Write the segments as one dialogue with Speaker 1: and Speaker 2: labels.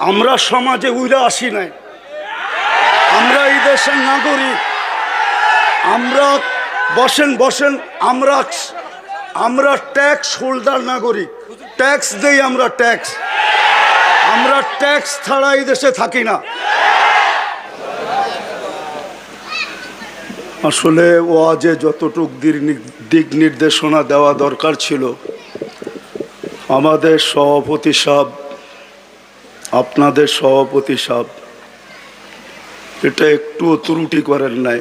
Speaker 1: আমরা সমাজে উইরা আসি নাই। আমরা এই দেশের নাগরিক। আমরা বসেন বসেন, আমরা আমরা ট্যাক্স হোল্ডার নাগরিক। ট্যাক্স দেই আমরা ট্যাক্স। আমরা ট্যাক্স ছাড়া এই দেশে থাকি না। আসলে ওয়াজে যতটুক দিক- নির্দেশনা দেওয়া দরকার ছিল, আমাদের সভাপতি সাহেব আপনাদের সভাপতি সাহেব, এটা একটু ত্রুটি করেন নাই।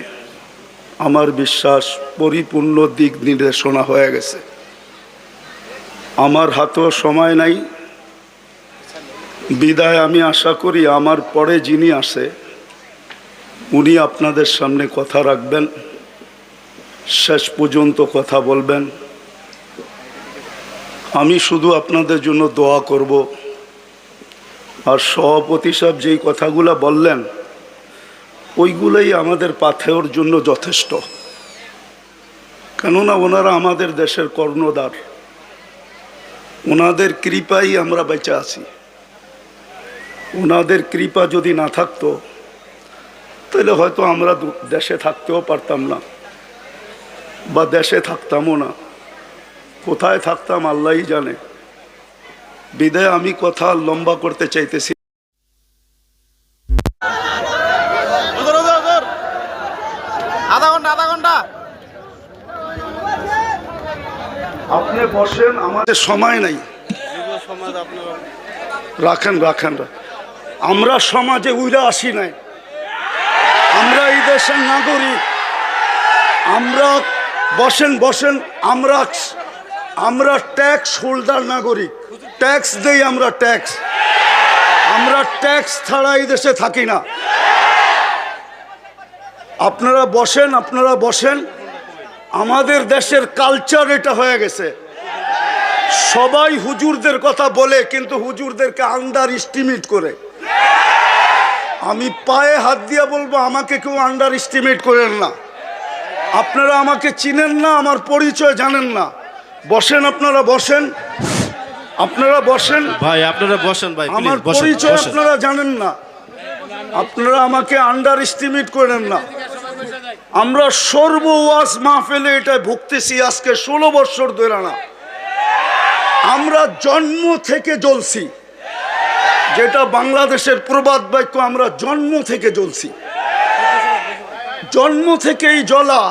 Speaker 1: আমার বিশ্বাস পরিপূর্ণ দিক নির্দেশনা হয়ে গেছে। আমার হাতেও সময় নাই। বিদায় আমি আশা করি আমার পরে যিনি আসে, উনি আপনাদের সামনে কথা রাখবেন, শেষ পর্যন্ত কথা বলবেন। আমি শুধু আপনাদের জন্য দোয়া করব। আর সভাপতি সাহেব যেই কথাগুলো বললেন, ওইগুলোই আমাদের পাথেওর জন্য যথেষ্ট। কেননা ওনারা আমাদের দেশের কর্ণধার। ওনাদের কৃপাই আমরা বেঁচে আছি। ওনাদের কৃপা যদি না থাকতো, তাহলে হয়তো আমরা দেশে থাকতেও পারতাম না, বা দেশে থাকতামও না। কোথায় থাকতাম আল্লাহই জানে। বিদায় আমি কথা লম্বা করতে চাইতেছি।
Speaker 2: আধা ঘণ্টা আধা ঘণ্টা।
Speaker 1: আপনি বসেন আমাদের সময় নাই। রাখেন রাখেন রাখেন। আমরা সমাজে উইরা আসি নাই। আমরা এই দেশের নাগরিক। আমরা বসেন বসেন আমরা আমরা ট্যাক্স হোল্ডার নাগরিক। ট্যাক্স দেই আমরা ট্যাক্স। আমরা ট্যাক্স ছাড়া এই দেশে থাকি না। আপনারা বসেন আপনারা বসেন। আমাদের দেশের কালচার এটা হয়ে গেছে। সবাই হুজুরদের কথা বলে, কিন্তু হুজুরদেরকে আন্ডার এস্টিমেট করে। আমি পায়ে হাত দিয়ে বলব, আমাকে কেউ আন্ডার এস্টিমেট করেন না। আপনারা আমাকে চিনেন না, আমার পরিচয় জানেন না। বসেন, আপনারা বসেন। আপনারা বসেন।
Speaker 3: ভাই আপনারা বসেন ভাই
Speaker 1: আমার পরিচয় আপনারা জানেন না। আপনারা আমাকে আন্ডার এস্টিমেট করেন না। আমরা সর্ব ওয়াজ মাহফিলে এটা ভুগতেছি আজকে ষোলো বছর ধরে না। আমরা জন্ম থেকে জ্বলছি। যেটা বাংলাদেশের প্রবাদ বাক্য আমরা জন্ম থেকে জ্বলছি। জন্ম থেকেই জ্বলা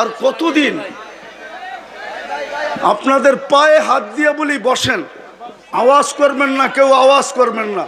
Speaker 1: আর কতদিন আপনাদের পায়ে হাত দিয়ে বলি বসেন। আওয়াজ করবেন না কেউ আওয়াজ করবেন না।